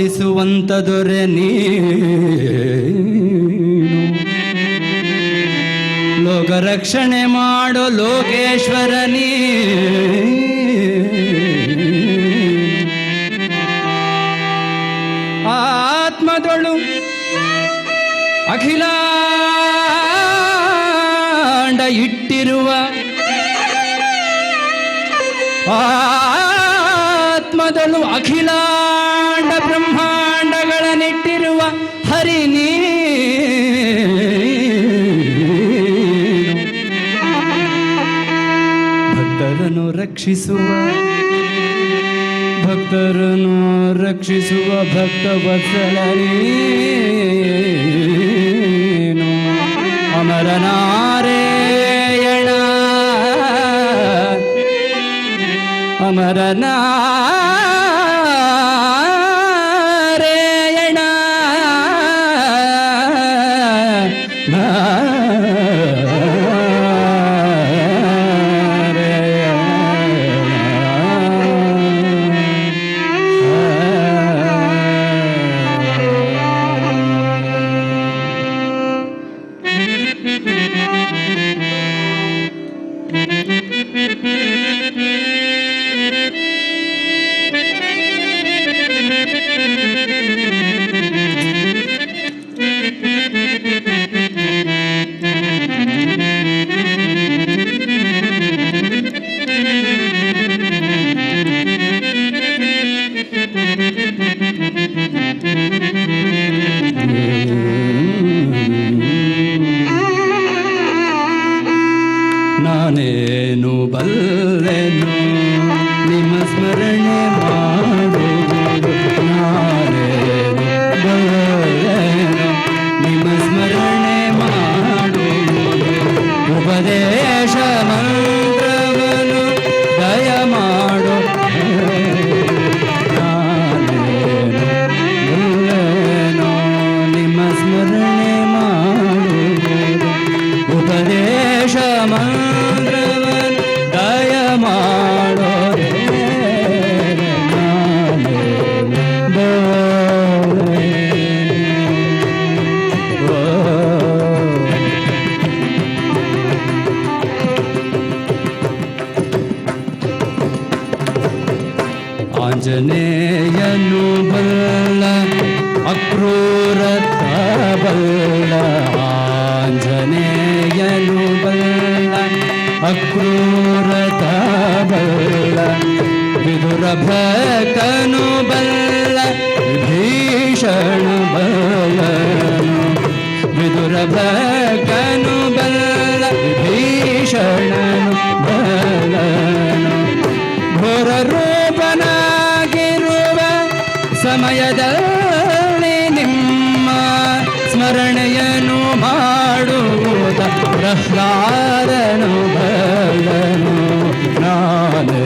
ಪಾಲಿಸುವಂತ ದೊರೆ ನೀನು. ಲೋಕ ರಕ್ಷಣೆ ಮಾಡೋ ಲೋಕೇಶ್ವರ ನೀ ಆತ್ಮದೊಳು ಅಖಿಲಾಂಡ ಇಟ್ಟಿರುವ ಆತ್ಮದಳು ಅಖಿಲಾಂಡ ಬ್ರಹ್ಮಾಂಡಗಳನ್ನಿಟ್ಟಿರುವ ಹರಿ ನೀನು ಭಕ್ತರನ್ನು ರಕ್ಷಿಸುವ ಭಕ್ತರನ್ನು ರಕ್ಷಿಸುವ ಭಕ್ತ ವತ್ಸಲ ನೀನು ಅಮರನಾರೇಯಣ. ಅಮರನಾರೇಯಣ ಅಕ್ರೂರತ ಬಲ್ಲ ಆಂಜನೇಯನು ಬಲ್ಲ ಅಕ್ರೂರತ ಬಲ್ಲ ವಿದುರ ಭಕ್ತನು ಬಲ್ಲ ವಿಭೀಷಣ ಬಲ್ಲನು ವಿದುರ ಭಕ್ತನು ಬಲ್ಲ ವಿಭೀಷಣನು ಬಲ್ಲನು ಘೋರ ರೂಪನಾಗಿರುವ ಸಮಯದಲ್ಲಿ ప్రహ్లాదను బలను జ్ఞానను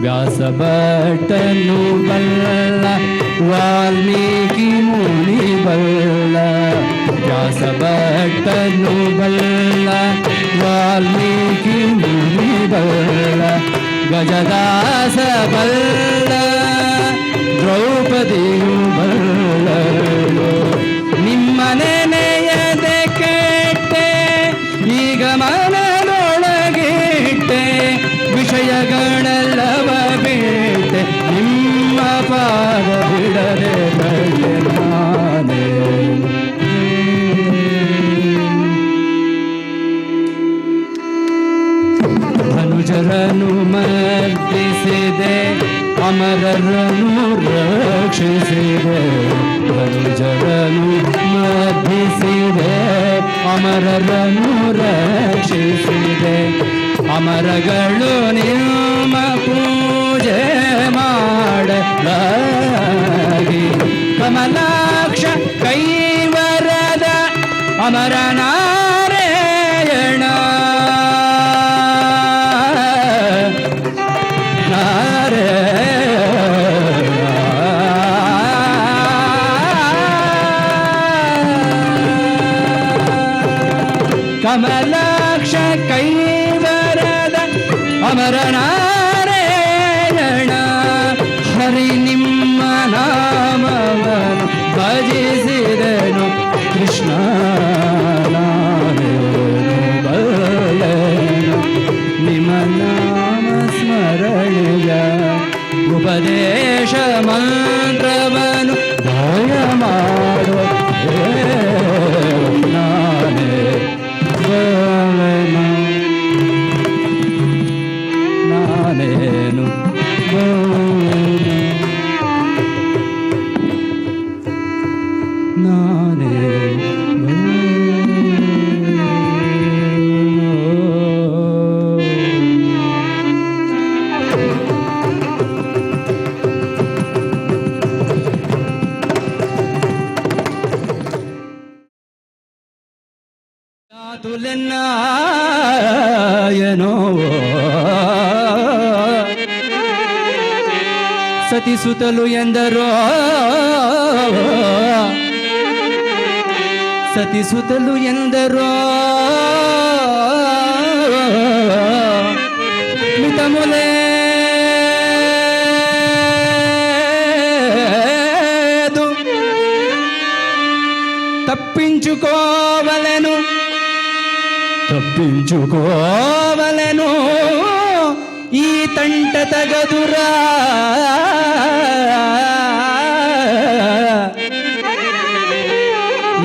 వ్యాసభట్టను బల్ల వాల్మీకి ముని బల్ల. వ్యాసభట్టను బల్ల వాల్మీకి ముని బల్ల. గజదాస బల్ల ചതിയുമ്പൾ ಅಮರರನು ರಕ್ಷಿಸಿದೆ ಧನುಜರನು ಮರ್ದಿಸಿದೆ ಅಮರರನ್ನು ರಕ್ಷಿಸಿದೆ. ಅಮರಗಳು ನಿಮ್ಮ ಪೂಜೆ ಮಾಡಲಾಗಿ. ಕಮಲಾಕ್ಷ ಕೈವರದ ಅಮರನಾರಾಯಣ மரணா తప్పించుకోవలను. ఈ తంట తగదురా.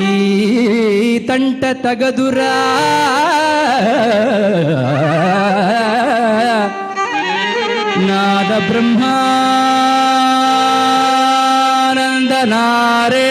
ఈ తంట తగదురా. నాద బ్రహ్మానంద నారే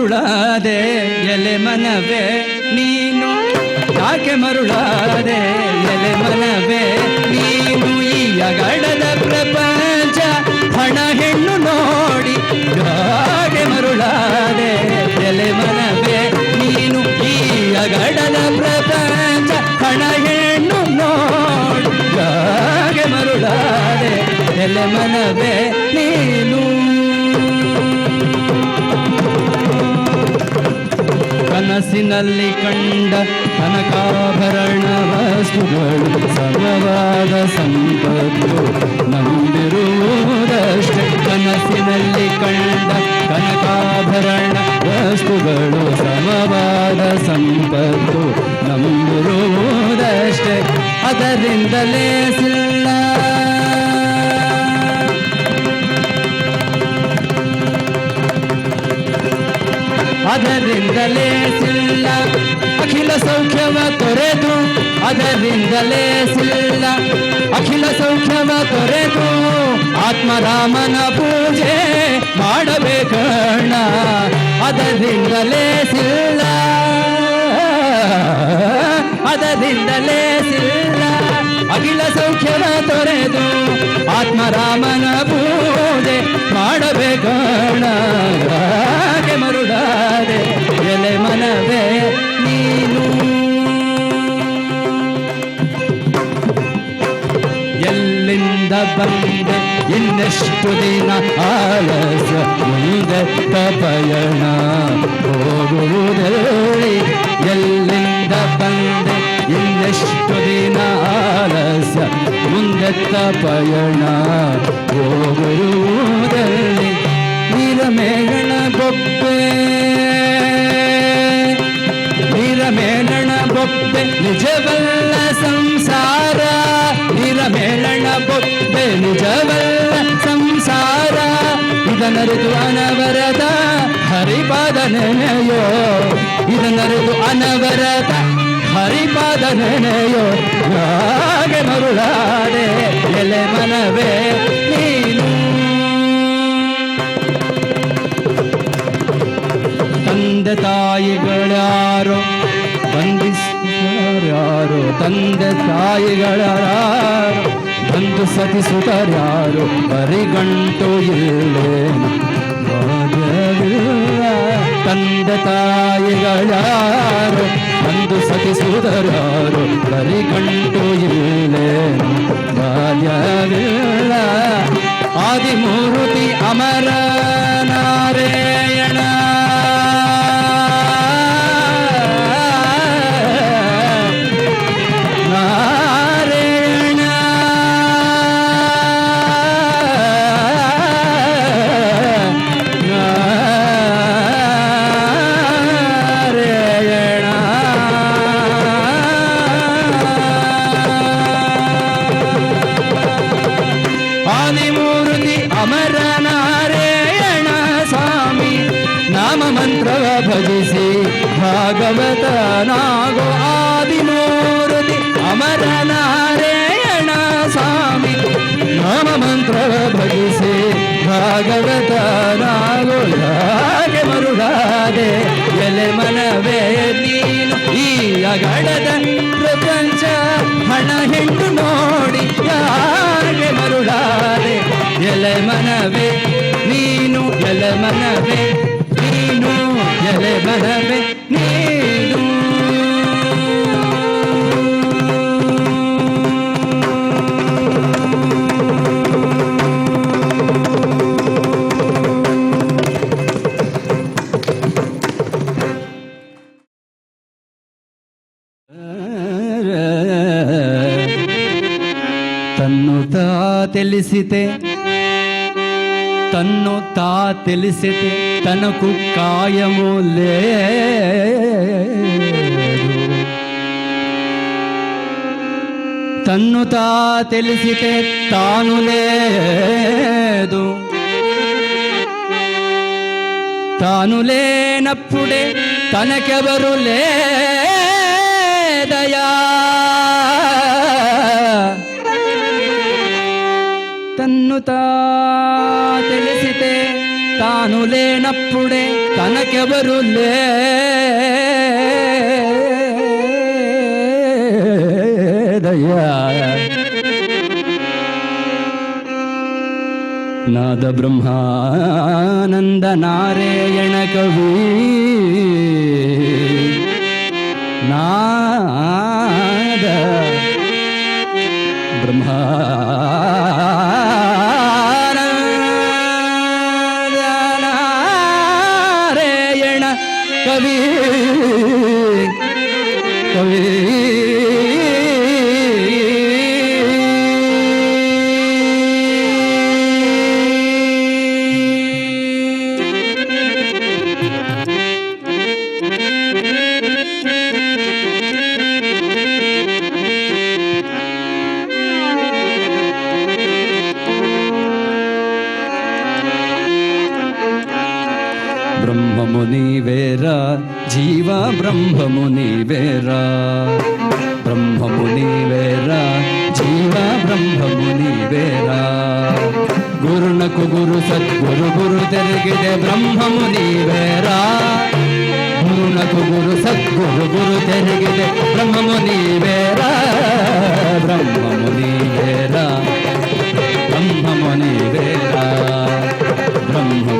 ಮರುಳಾದೆ ಎಲೆ ಮನವೇ ನೀನು. ಯಾಕೆ ಮರುಳಾದೆ ಎಲೆ ಮನವೇ ನೀನು. ಈ ಅಗಡದ ಪ್ರಪಂಚ ಹಣ ಹೆಣ್ಣು ನೋಡಿ. ಯಾಕೆ ಮರುಳಾದೆ ಎಲೆ ಮನವೇ ನೀನು. ಈ ಅಗಡದ ಪ್ರಪಂಚ ಹಣ ಹೆಣ್ಣು ನೋಡಿ. ಯಾಕೆ ಮರುಳಾದೆ ಎಲೆ ಮನವೇ ನೀನು. ಕನಸಿನಲ್ಲಿ ಕಂಡ ಕನಕಾಭರಣ ವಸ್ತುಗಳು ಸಮವಾದ ಸಂಪತ್ತು ನಂಬಿರುವುದಷ್ಟೇ. ಕನಸಿನಲ್ಲಿ ಕಂಡ ಕನಕಾಭರಣ ವಸ್ತುಗಳು ಸಮವಾದ ಸಂಪತ್ತು ನಂಬಿರುವುದಷ್ಟೇ. ಅದರಿಂದಲೇ ಸಿಲ್ಲ ಅದರಿಂದಲೇ ಸಿಲ್ಲ. ಅಖಿಲ ಸೌಖ್ಯವ ತೊರೆದು ಅದರಿಂದಲೇ ಸಿಲ್ಲ. ಅಖಿಲ ಸೌಖ್ಯವ ತೊರೆದು ಆತ್ಮರಾಮನ ಪೂಜೆ ಮಾಡಬೇಕಣ್ಣ ಅದರಿಂದಲೇ ಸಿಲ್ಲ. ಅದರಿಂದಲೇ ಸಿಲ್ಲ. ಅಖಿಲ ಸೌಖ್ಯವ ತೊರೆದು ಆತ್ಮರಾಮನ ಪೂಜೆ ಮಾಡಬೇಕಣ್ಣ ಹಾಗೆ ಮರುಡಾದೆ ಎಲೆ ಮನವೇ ನೀನು ಎಲ್ಲಿಂದ ಬಂದೆ ಇನ್ನೆಷ್ಟು ದಿನ ಆಲಸ ಮುಂದೆ ಪಯಣ ಹೋಗುವುದರಲ್ಲಿ ಎಲ್ಲಿಂದ ಬಂದೆ ಇನ್ನೆಷ್ಟು ದಿನ ಆಲಸ ಮುಂದೆತ್ತ ಪಯಣ ಹೋಗುವುದರಲ್ಲಿ ನೀಲಮೇಘನ ಬೊಬ್ಬೆ ನೀರಮೇಳಣ ಬೊಬ್ಬೆ ನಿಜವಲ್ಲ ಸಂಸಾರ ನೀರಮೇಳಣ ಬೊಬ್ಬೆ ನಿಜವಲ್ಲ ಸಂಸಾರ ಇದನರಿದು ಅನವರದ ಹರಿಪಾದ ನೆನೆಯೋ ಇದನರಿದು ಅನವರದ ಹರಿಪಾದ ನೆನೆಯೋ ಹಾಗೆ ಮರುಳಾದೆ ಎಲೆ ಮನವೇ ನೀನು. ತಂದೆ ತಾಯಿಗಳ್ಯಾರೋ ಬಂಧಿಸ್ಯಾರೋ ತಂದೆ ತಾಯಿಗಳ್ಯಾರೋ ಬಂದು ಸತಿಸುತ್ತಾರ್ಯಾರೋ ಬರಿಗಂಟು ಇಲ್ಲೇ ತಂದೆ ತಾಯಿಗಳ್ಯಾರೋ ಬಂದು ಸತಿಸುವುದರ್ಯಾರೋ ಬರಿಗಂಟು ಇಲ್ಲೇನು. ಬಾಲ್ಯವಿಲ್ಲ ಆದಿಮೂರ್ತಿ ಅಮರ ಭಜಿಸಿ ಭಾಗವತನಾಗೋ ಆದಿಮೂರ್ತಿ ಅಮರ ನಾರಾಯಣ ಸ್ವಾಮಿ. ನಾಮ ಮಂತ್ರ ಭಜಿಸಿ ಭಾಗವತನಾಗೋ. ಯಾಕೆ ಮರುಳಾದೆ? ಎಲೆ ಮನವೇ ನೀನು ಈ ಅಗಡದ ಪ್ರಪಂಚ. ಹಣ ಹೆಣ್ಣು ನೋಡಿ ಯಾಕೆ ಮರುಳಾದೆ? ಎಲೆ ಮನವೇ ನೀನು, ಎಲೆ ಮನವೇ ಎಲೆ ಮನವೇ ನೀನು ತನ್ನು ತಾ ತಿಳಿಸಿತೆ ತನ್ನು ತಾ ತಿಳಿಸಿತೆ. తెలిసితే తానులేదు లేదు తాను లేనప్పుడే తనకెవరు లేదయా తన్ను తా తెలిసితే తాను లేనప్పుడే తనకెవరు దయా ನಾದ ಬ್ರಹ್ಮಾನಂದ ನಾರಾಯಣ ಕವಿ జీవ బ్రహ్మము నీవేరా. బ్రహ్మము నీవేరా. జీవ బ్రహ్మము నీవేరా. గురునకు గురు సద్గురు గురు తెలిగితే బ్రహ్మము నీవేరా. గురునకు గురు సద్గురు గురు తెలిగితే బ్రహ్మము నీవేరా. బ్రహ్మము నీవేరా. బ్రహ్మము నీవేరా. బ్రహ్మము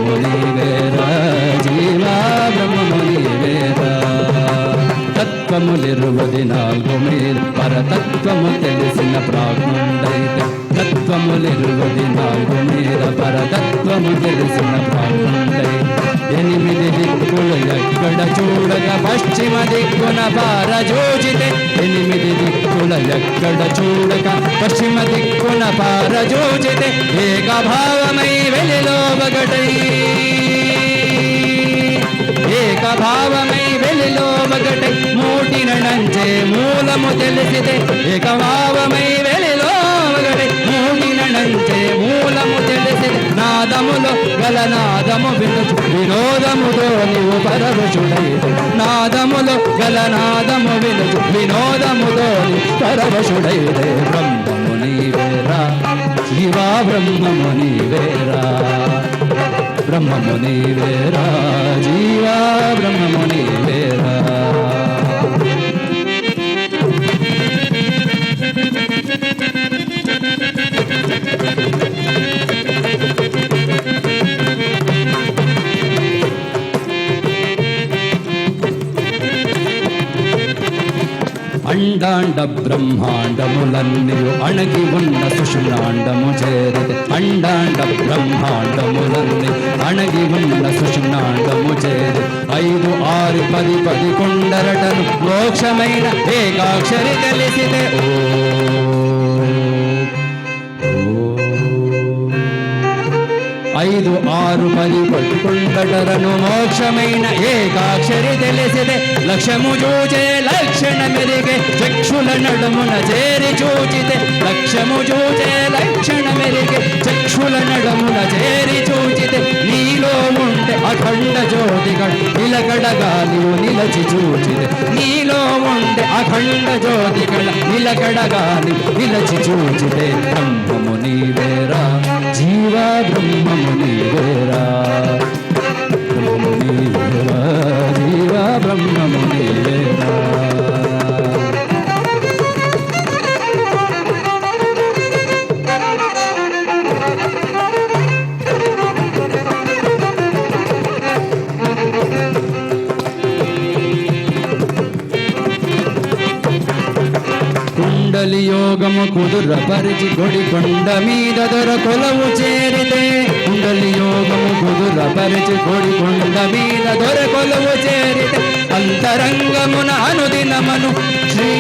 తత్వములిరువది నాలుగు మీరు పరతత్వము తెలిసిన ప్రాగుండైతే తత్వములిరువది నాలుగు మీర పరతత్వము తెలిసిన ప్రాగుండైతే ఎనిమిది దిక్కులు ఎక్కడ చూడగా పశ్చిమ దిక్కున భార జోజితే ఎనిమిది దిక్కుల ఎక్కడ చూడక పశ్చిమ దిక్కున భార జోజితే ఏక భావమై వెలిలో ఒకటై ఏకభావమై వెలిలో ఒకటై మూటిన నంచే మూలము తెలిసితే ఏకభావమై వెలిలో ఒకటై మూటిన నంచే మూలము తెలిసితే నాదములో గల నాదము వినుచు వినోదముతో నీవు పరవశుడైతే నాదములో గల నాదము వినుచు వినోదముతోని పరవశుడైతే బ్రహ్మము నీవేరా శివా బ్రహ్మము నీవేరా. బ్రహ్మము నీవేరా జీవా బ్రహ్మము నీవేరా అండాండ బ్రహ్మాండములన్నయు అణగి ఉన్న సుషుమ్నాండము చేరితే అండాండ బ్రహ్మాండములన్నీ అణగి ఉన్న సుషుమ్నాండము చేరి ఐదు ఆరు పది పది కొండరటను మోక్షమైన ఏకాక్షరి కలిసితే ఓ ఐదు ఆరు పది పట్టుకుంటటరను మోక్షమైన ఏకాక్షరి తెలిసిదే లక్ష్యము చూచే లక్షణ మెరిగే చక్షుల నడుమున చేరి చూచితే లక్ష్యము చూచే లక్షణ మెరిగే చక్షుల నడుమున చేరి చూచితే నీలో ఉండే అఖండ జ్యోతిగడ నిలకడగాలియు నిలచి చూచితే నీలో ఉండే అఖండ జ్యోతిగడ నిలకడగాలి నిలచి చూచితే బ్రహ్మము నీవేరా. జీవా బ్రహ్మము నీవేరా బ్రహ్మము నీవేరా జీవ బ్రహ్మము నీవేరా కుండలి యోగము కుదుర పరిచి కొడి కొండ మీద దొర కొలవు చేరితే కుండలి యోగము కుదుర పరిచి కొడి కొండ మీద దొర కొలవు చేరితే అంతరంగమున అనుదినమను శ్రీ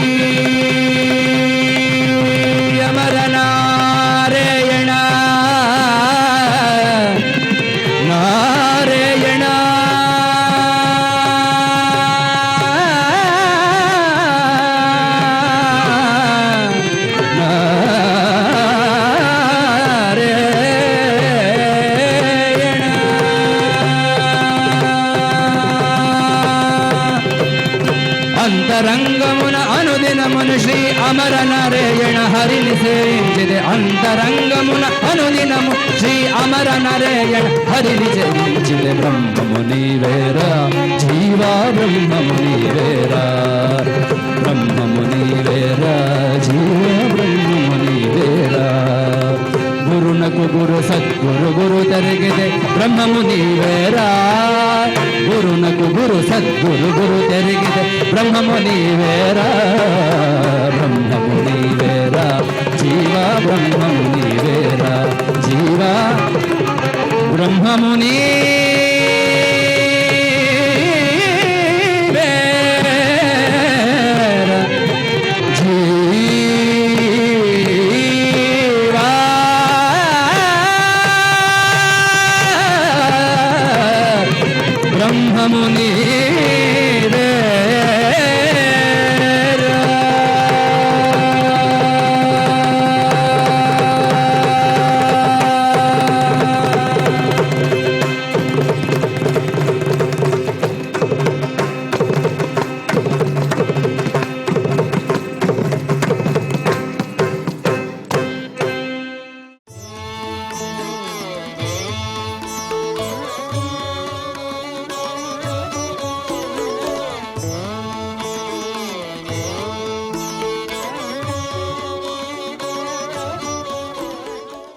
అంతరంగమున అనుదినము శ్రీ అమర నారాయణ హరిని సేవించితే బ్రహ్మము నీవేరా జీవా బ్రహ్మము నీవేరా. బ్రహ్మము నీవేరా జీవ బ్రహ్మము నీవేరా. గురునకు గురు సద్గురు గురు తరిగితే బ్రహ్మము నీవేరా. గురునకు గురు సద్గురు గురు తెరిగితే బ్రహ్మము నీవేరా. బ్రహ్మము నీవేరా. జీవా బ్రహ్మము నీవేరా జీవా బ్రహ్మము నీ